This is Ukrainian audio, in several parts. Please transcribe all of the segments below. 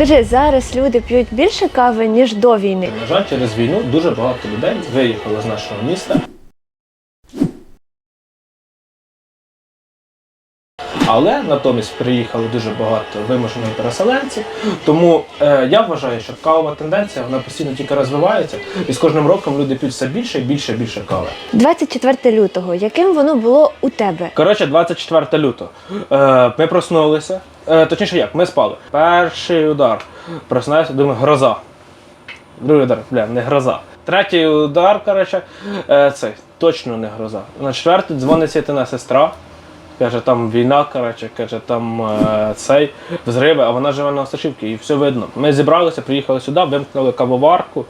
Скажи, зараз люди п'ють більше кави, ніж до війни. На жаль, через війну дуже багато людей виїхало з нашого міста. Але натомість приїхали дуже багато вимушених переселенців. Тому е, я вважаю, що кавова тенденція вона постійно тільки розвивається, і з кожним роком люди п'ють все більше і більше і більше кави. 24 лютого. Яким воно було у тебе? Коротше, 24 лютого. Е, ми проснулися. Е, точніше як, ми спали. Перший удар. Просинаюся, думаю, гроза. Другий удар, бля, не гроза. Третій удар, коротше, е, цей, точно не гроза. На четвертий дзвонить світина сестра. Каже, там війна, коротше, каже, там е, цей взриви, а вона живе на Осташівці і все видно. Ми зібралися, приїхали сюди, вимкнули кавоварку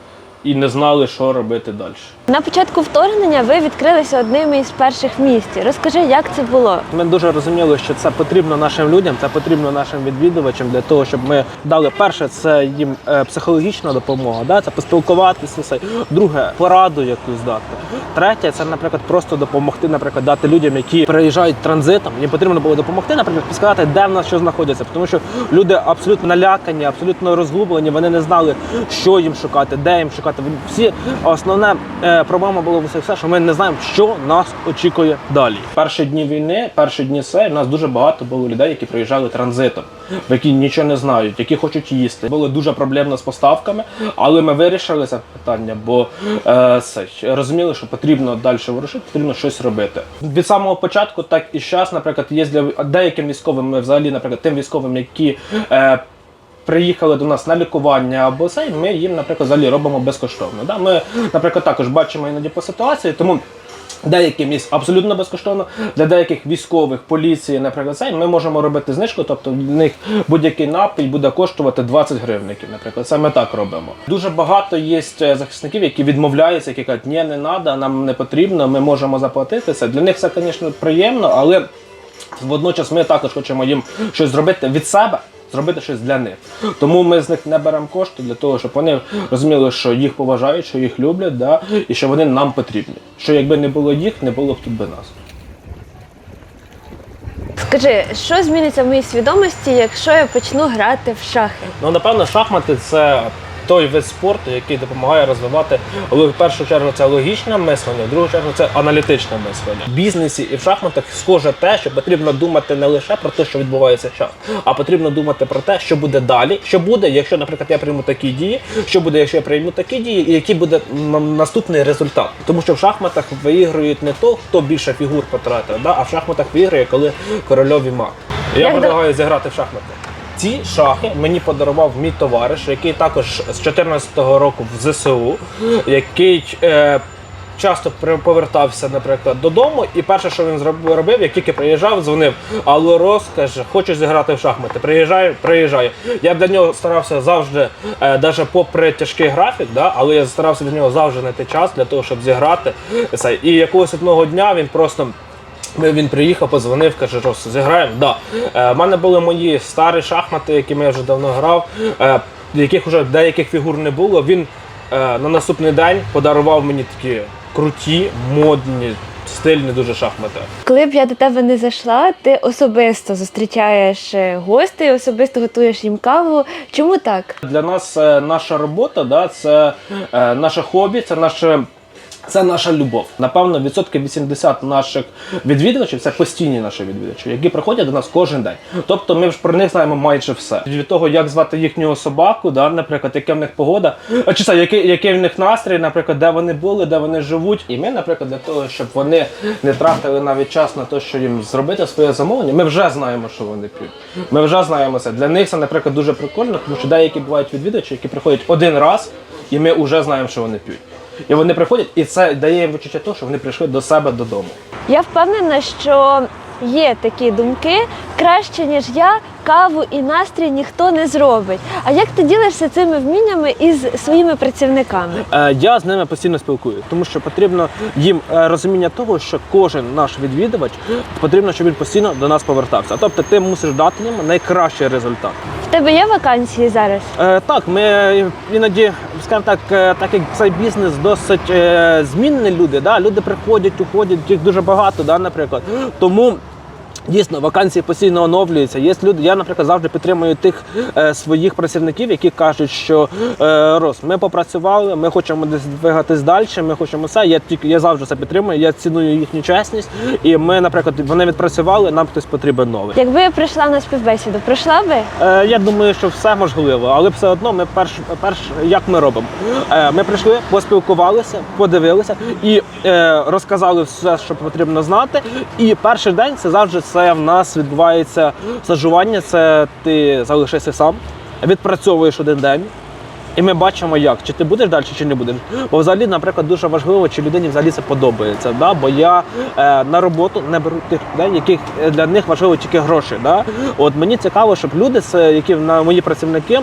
і не знали, що робити далі. На початку вторгнення ви відкрилися одним із перших в місті. Розкажи, як це було? Ми дуже розуміли, що це потрібно нашим людям, це потрібно нашим відвідувачам для того, щоб ми дали перше, це їм е, психологічна допомога, да? це поспілкуватися, все. друге пораду якусь дати. Третє, це, наприклад, просто допомогти, наприклад, дати людям, які приїжджають транзитом. Їм потрібно було допомогти, наприклад, сказати, де в нас що знаходиться, тому що люди абсолютно налякані, абсолютно розгублені, вони не знали, що їм шукати, де їм шукати. Всі основне е, проблема була все, все, що ми не знаємо, що нас очікує далі. Перші дні війни, перші дні все, у нас дуже багато було людей, які приїжджали транзитом, які нічого не знають, які хочуть їсти. Було дуже проблемно з поставками, але ми вирішили це питання, бо е, розуміли, що потрібно далі ворушити, потрібно щось робити. Від самого початку, так і зараз, наприклад, є для деяким військовим, ми взагалі, наприклад, тим військовим, які. Е, приїхали до нас на лікування або це, ми їм, наприклад, взагалі робимо безкоштовно. Да? Ми, наприклад, також бачимо іноді по ситуації, тому. Деяким місць абсолютно безкоштовно, для деяких військових, поліції, наприклад, це ми можемо робити знижку, тобто в них будь-який напій буде коштувати 20 гривників, наприклад. Це ми так робимо. Дуже багато є е, захисників, які відмовляються, які кажуть, ні, не треба, нам не потрібно, ми можемо заплатити це. Для них це, звісно, приємно, але водночас ми також хочемо їм щось зробити від себе. Зробити щось для них. Тому ми з них не беремо кошти для того, щоб вони розуміли, що їх поважають, що їх люблять, да, і що вони нам потрібні. Що якби не було їх, не було б тут би нас. Скажи, що зміниться в моїй свідомості, якщо я почну грати в шахи? Ну, напевно, шахмати це той вид спорту, який допомагає розвивати в першу чергу це логічне мислення, в другу чергу це аналітичне мислення. В бізнесі і в шахматах схоже те, що потрібно думати не лише про те, що відбувається час, а потрібно думати про те, що буде далі, що буде, якщо, наприклад, я прийму такі дії, що буде, якщо я прийму такі дії, і який буде наступний результат. Тому що в шахматах виіграють не то, хто більше фігур потратив, да? а в шахматах виграє, коли корольові маг. Я Як до- зіграти в шахмати. Ці шахи мені подарував мій товариш, який також з 2014 року в ЗСУ, який е, часто повертався, наприклад, додому. І перше, що він зроб- робив, як тільки приїжджав, дзвонив. Алло, Рос, каже, хочу зіграти в шахмати. Приїжджаю, приїжджаю. Я для нього старався завжди, е, навіть попри тяжкий графік, да, але я старався для нього завжди знайти час для того, щоб зіграти. І якогось одного дня він просто. Він приїхав, позвонив, каже, Рос, зіграємо? Да. Е, в мене були мої старі шахмати, якими я вже давно грав, е, яких вже деяких фігур не було. Він е, на наступний день подарував мені такі круті, модні, стильні дуже шахмати. Коли б я до тебе не зайшла, ти особисто зустрічаєш е, гостей, особисто готуєш їм каву. Чому так? Для нас е, наша робота, да, це е, наше хобі, це наше. Це наша любов. Напевно, відсотків 80 наших відвідувачів це постійні наші відвідувачі, які приходять до нас кожен день. Тобто ми ж про них знаємо майже все. Від того, як звати їхнього собаку, да, наприклад, яка в них погода, чи це, який, який в них настрій, наприклад, де вони були, де вони живуть. І ми, наприклад, для того, щоб вони не тратили навіть час на те, що їм зробити своє замовлення, ми вже знаємо, що вони п'ють. Ми вже знаємо це. Для них це, наприклад, дуже прикольно, тому що деякі бувають відвідувачі, які приходять один раз, і ми вже знаємо, що вони п'ють. І вони приходять, і це дає їм відчуття того, що вони прийшли до себе додому. Я впевнена, що є такі думки краще, ніж я, каву і настрій ніхто не зробить. А як ти ділишся цими вміннями із своїми працівниками? Е, я з ними постійно спілкуюся, тому що потрібно їм е, розуміння того, що кожен наш відвідувач потрібно, щоб він постійно до нас повертався. Тобто ти мусиш дати їм найкращий результат. В тебе є вакансії зараз? Е, так, ми іноді, скажімо так, так як цей бізнес досить е, змінні люди, да? люди приходять, уходять, їх дуже багато, да, наприклад. Тому Дійсно, вакансії постійно оновлюються. Є люди. Я, наприклад, завжди підтримую тих е, своїх працівників, які кажуть, що е, Рос, ми попрацювали, ми хочемо десь двигатись далі, ми хочемо все. Я тільки я завжди це підтримую. Я ціную їхню чесність. І ми, наприклад, вони відпрацювали, нам хтось потрібен новий. Якби я прийшла на співбесіду, пройшла би? Е, я думаю, що все можливо, але все одно ми перш, перш як ми робимо. Е, ми прийшли, поспілкувалися, подивилися і е, розказали все, що потрібно знати. І перший день це завжди це в нас відбувається стажування. Це ти залишишся сам, відпрацьовуєш один день. І ми бачимо, як чи ти будеш далі, чи не будеш. Бо взагалі, наприклад, дуже важливо, чи людині взагалі це подобається. Да? Бо я е, на роботу не беру тих людей, яких е, для них важливо тільки гроші. Да? От мені цікаво, щоб люди, це, які на мої працівники.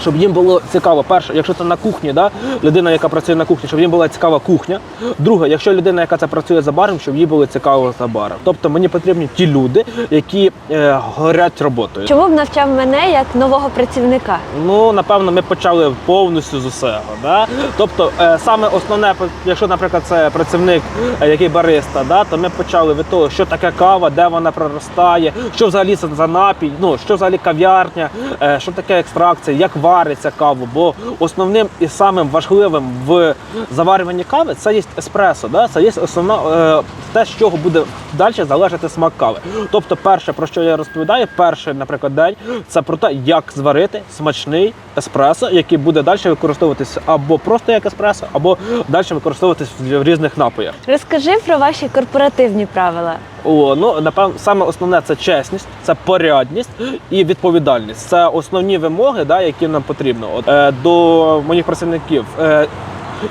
Щоб їм було цікаво, перше, якщо це на кухні, да, людина, яка працює на кухні, щоб їм була цікава кухня. Друге, якщо людина, яка це працює за баром, щоб їй було цікаво за баром. Тобто мені потрібні ті люди, які е, горять роботою. Чому б навчав мене як нового працівника? Ну, напевно, ми почали повністю з усього. Да? Тобто, е, саме основне, якщо, наприклад, це працівник, е, який бариста, да, то ми почали від того, що таке кава, де вона проростає, що взагалі це за напій, ну що взагалі кав'ярня, е, що таке екстракція, як вариться каву. Бо основним і самим важливим в заварюванні кави це є еспресо. Да? Це є основна е, те, з чого буде далі залежати смак кави. Тобто, перше, про що я розповідаю, перший, наприклад, день це про те, як зварити смачний еспресо, який буде далі використовуватися або просто як еспресо, або далі використовуватись в різних напоях. Розкажи про ваші корпоративні правила. О, ну напевно, саме основне це чесність, це порядність і відповідальність. Це основні вимоги, да, які нам потрібно. От, е, до моїх працівників. Е,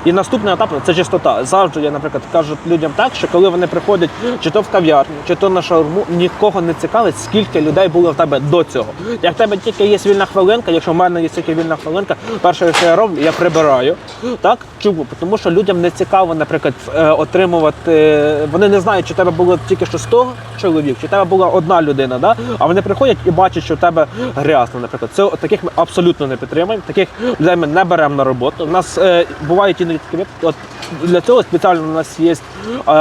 і наступний етап це чистота. Завжди я, наприклад, кажу людям так, що коли вони приходять чи то в кав'ярню, чи то на шаурму, нікого не цікавить, скільки людей було в тебе до цього. Як в тебе тільки є вільна хвилинка, якщо в мене є тільки вільна хвилинка, перше, що я роблю, я прибираю. Так? Чому? Тому що людям не цікаво, наприклад, е, отримувати. Вони не знають, чи тебе було тільки що 100 чоловік, чи тебе була одна людина, да? а вони приходять і бачать, що в тебе грязно, наприклад. Це таких ми абсолютно не підтримуємо. Таких людей ми не беремо на роботу. У нас е, бувають іноді такі. От для цього спеціально у нас є е,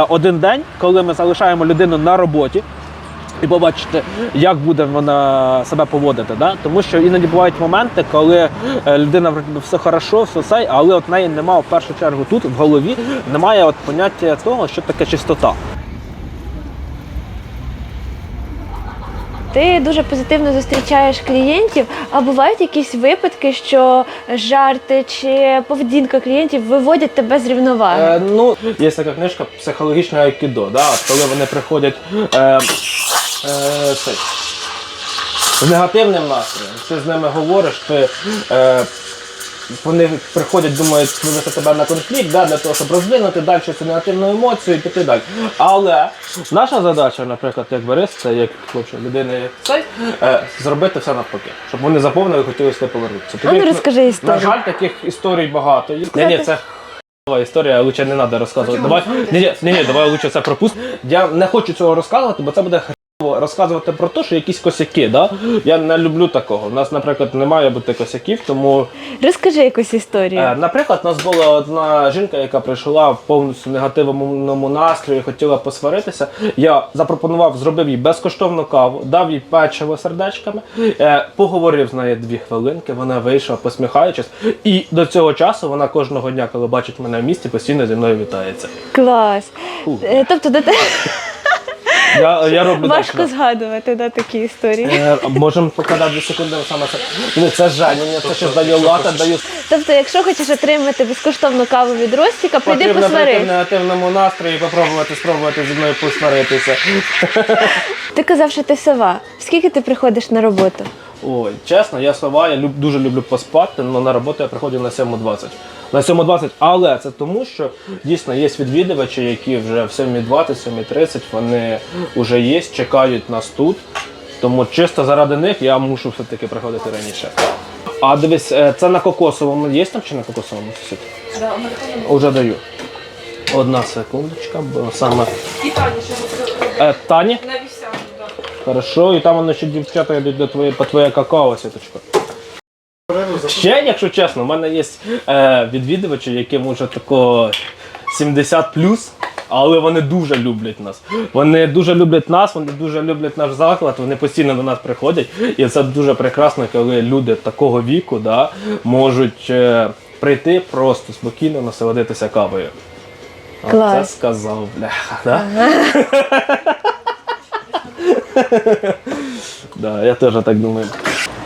один день, коли ми залишаємо людину на роботі. І побачите, як буде вона себе поводити. Да? Тому що іноді бувають моменти, коли е, людина все хорошо, все це, але от неї немає в першу чергу тут, в голові, немає от поняття того, що таке чистота. Ти дуже позитивно зустрічаєш клієнтів, а бувають якісь випадки, що жарти чи поведінка клієнтів виводять тебе з рівноваги. Е, ну, є така книжка психологічне айкідо, да? коли вони приходять е, е, цей, з негативним настроєм, ти з ними говориш, ти. Е, вони приходять, думають вивести тебе на конфлікт да, для того, щоб розвинути далі цю негативну емоцію і піти далі. Але наша задача, наприклад, як бариста, як хлопчик, людини, як цей, е, зробити все навпаки, щоб вони заповнили і хотіли сюди повернутися. А ну, розкажи історію. На жаль, таких історій багато. Ні, ні, це х**ова історія, лучше не треба розказувати. Давай, ні, ні, ні, давай лучше це пропуст. Я не хочу цього розказувати, бо це буде розказувати про те, що якісь косяки. Да? Я не люблю такого. У нас, наприклад, не має бути косяків, тому. Розкажи якусь історію. Е, Наприклад, у нас була одна жінка, яка прийшла в повністю негативному настрої, хотіла посваритися. Я запропонував, зробив їй безкоштовну каву, дав їй печиво сердечками, е, поговорив з нею дві хвилинки. Вона вийшла, посміхаючись, і до цього часу вона кожного дня, коли бачить мене в місті, постійно зі мною вітається. Клас. Фу. Е, Тобто до тебе Я, я роблю важко так. згадувати да, такі історії. Е, Можемо показати дві секунди саме це. Ну, Це Женя, це ще даю лата, даю Тобто, якщо хочеш отримати безкоштовну каву від Ростіка, прийди Потрібно прийти в посварись. негативному настрої і попробувати спробувати зі мною посваритися. Ти казав, що ти сова. Скільки ти приходиш на роботу? Ой, чесно, я сова, я люб, дуже люблю поспати, але на роботу я приходжу на 7.20. На 7.20, але це тому, що дійсно є відвідувачі, які вже в 7.20, 7.30 вони вже є, чекають нас тут. Тому чисто заради них я мушу все-таки приходити раніше. А дивись, е, це на кокосовому є там чи на кокосовому сусід? Да, Уже даю. Одна секундочка, бо саме. І Таня ще буде Е, Тані? на. Хорошо, і там воно ще дівчата йдуть до твоєї, по твоє какао, сіточка. Ще, якщо чесно, в мене є е, відвідувачі, яким уже тако 70 плюс, але вони дуже люблять нас. Вони дуже люблять нас, вони дуже люблять наш заклад, вони постійно до нас приходять. І це дуже прекрасно, коли люди такого віку да, можуть е, прийти просто спокійно насолодитися кавою. А Клас. Це сказав, бляха, да? да, я теж так думаю.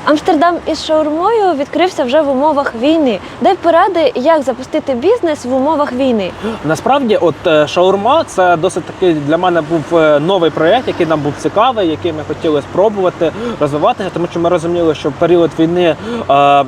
Амстердам із шаурмою відкрився вже в умовах війни. Дай поради, як запустити бізнес в умовах війни. Насправді, от е, шаурма це досить такий для мене був е, новий проєкт, який нам був цікавий, який ми хотіли спробувати розвиватися, тому що ми розуміли, що в період війни. е,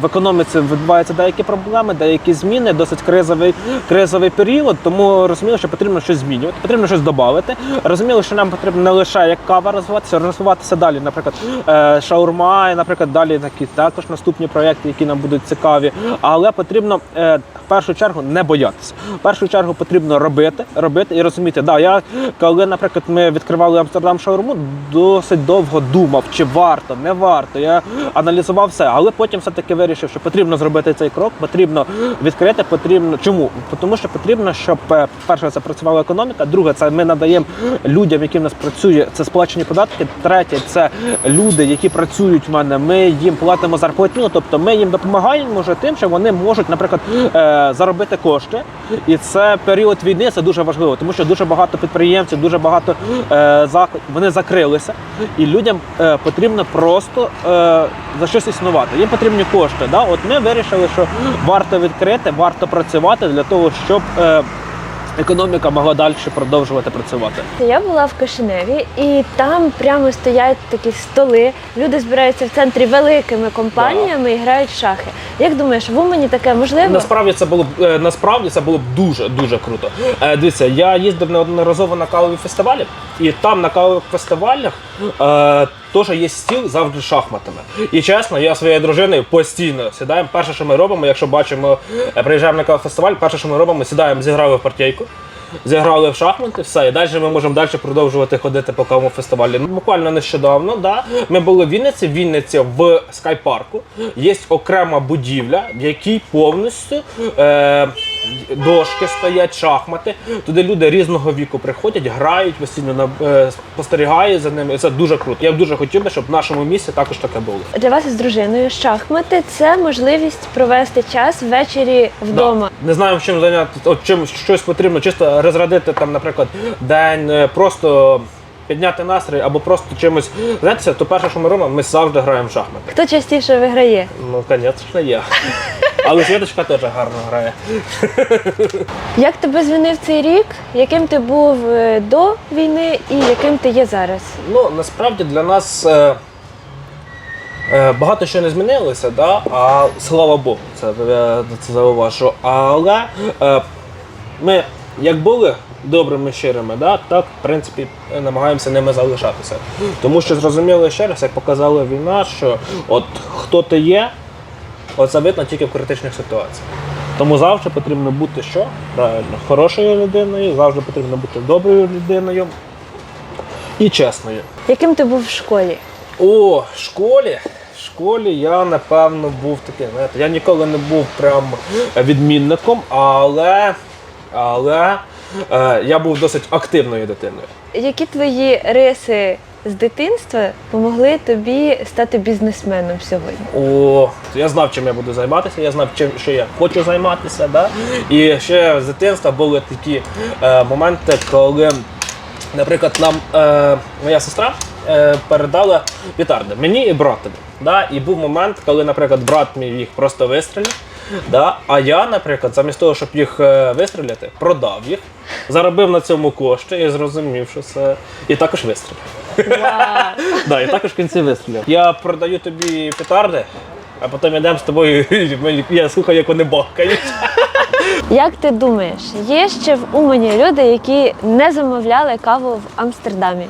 В економіці відбуваються деякі проблеми, деякі зміни, досить кризовий, кризовий період. Тому розуміли, що потрібно щось змінювати, потрібно щось додати. Розуміли, що нам потрібно не лише як кава розвиватися, розвиватися далі. Наприклад, е, шаурма, і, наприклад, далі такі також наступні проекти, які нам будуть цікаві. Але потрібно е, в першу чергу не боятися. В першу чергу потрібно робити, робити і розуміти. Да, я коли, наприклад, ми відкривали Амстердам шаурму, досить довго думав, чи варто, не варто. Я аналізував все, але потім все-таки вирішив, що потрібно зробити цей крок, потрібно відкрити, потрібно. Чому? Тому що потрібно, щоб е, перше це працювала економіка, друге, це ми надаємо людям, які в нас працює, це сплачені податки. Третє, це люди, які працюють в мене. Ми їм платимо зарплатню, тобто ми їм допомагаємо вже тим, що вони можуть, наприклад, е, заробити кошти. І це період війни це дуже важливо, тому що дуже багато підприємців, дуже багато е, закладів, вони закрилися, і людям потрібно просто за щось існувати. Їм потрібні кошти. Да? От ми вирішили, що варто відкрити, варто працювати для того, щоб е, економіка могла далі продовжувати працювати. Я була в Кишиневі, і там прямо стоять такі столи. Люди збираються в центрі великими компаніями і грають в шахи. Як думаєш, в Умані таке можливо? Насправді це було б е, насправді це було б дуже дуже круто. Е, дивіться, я їздив неодноразово на кавові фестивалі, і там на кавових фестивалях е, теж є стіл завжди шахматами. І чесно, я своєю дружиною постійно сідаємо. Перше, що ми робимо, якщо бачимо, е, приїжджаємо на фестиваль, перше, що ми робимо, сідаємо, зіграли в партійку. Зіграли в шахмати, все, і далі ми можемо далі продовжувати ходити по кавому фестивалі. Ну, буквально нещодавно, да, ми були в Вінниці. В Вінниці в скайпарку є окрема будівля, в якій повністю е, дошки стоять, шахмати. Туди люди різного віку приходять, грають, постійно на- е, спостерігають за ними. Це дуже круто. Я б дуже хотів би, щоб в нашому місті також таке було. Для вас із дружиною шахмати це можливість провести час ввечері вдома. Да. Не знаємо, чим зайняти, от чим щось потрібно, чисто розрядити там, наприклад, день, е, просто підняти настрій або просто чимось зайнятися, то перше, що ми робимо, ми завжди граємо в шахмати. Хто частіше виграє? Ну, звісно, я. Але Світочка теж гарно грає. Як тебе змінив цей рік? Яким ти був е, до війни і яким ти є зараз? Ну, насправді для нас е, е, багато що не змінилося, да? а слава Богу, це, я це зауважу. Але е, ми як були добрими щирими, да? так в принципі намагаємося ними залишатися. Тому що зрозуміло ще раз, як показала війна, що от хто ти є, оце видно тільки в критичних ситуаціях. Тому завжди потрібно бути що? Правильно, хорошою людиною, завжди потрібно бути доброю людиною і чесною. Яким ти був в школі? О, в школі. В школі я напевно був таким. Знаєте, я ніколи не був прям відмінником, але, але е, я був досить активною дитиною. Які твої риси з дитинства допомогли тобі стати бізнесменом сьогодні? О, я знав, чим я буду займатися, я знав, чим що я хочу займатися. Да? І ще з дитинства були такі е, моменти, коли, наприклад, нам е, моя сестра е, передала вітарди мені і братові. Да? І був момент, коли, наприклад, брат мій їх просто вистрілив. Да? А я, наприклад, замість того, щоб їх е, вистріляти, продав їх, заробив на цьому кошти і зрозумів, що це. І також вистрілив. Да, і також в кінці вистрілив. Я продаю тобі петарди, а потім йдемо з тобою, і я слухаю, як вони бахкають. Як ти думаєш, є ще в Умані люди, які не замовляли каву в Амстердамі?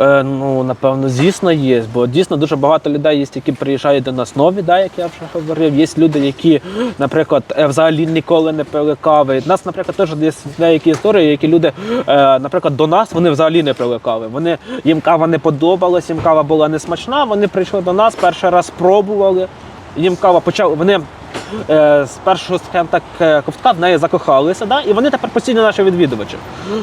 Е, ну, напевно, звісно, є, бо дійсно дуже багато людей є, які приїжджають до нас нові, да, як я вже говорив. Є люди, які, наприклад, е, взагалі ніколи не пили кави. У нас, наприклад, теж деякі історії, які люди, е, наприклад, до нас вони взагалі не пили кави. Вони їм кава не подобалась, їм кава була несмачна. Вони прийшли до нас, перший раз пробували. Їм кава почала. Вони е, з першого скажімо так е, ковтка в неї закохалися, да? і вони тепер постійно наші відвідувачі.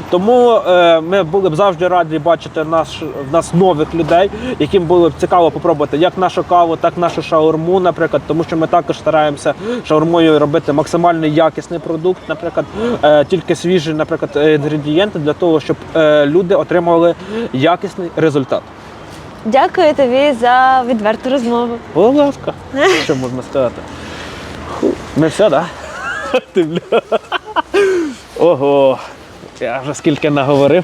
Тому е, ми були б завжди раді бачити наш, в нас нових людей, яким було б цікаво попробувати як нашу каву, так і нашу шаурму, наприклад, тому що ми також стараємося шаурмою робити максимально якісний продукт, наприклад, е, тільки свіжі, наприклад, е, інгредієнти для того, щоб е, люди отримали якісний результат. Дякую тобі за відверту розмову. Будь ласка, що можна сказати? Ми все, так? Да? Ого, я вже скільки наговорив.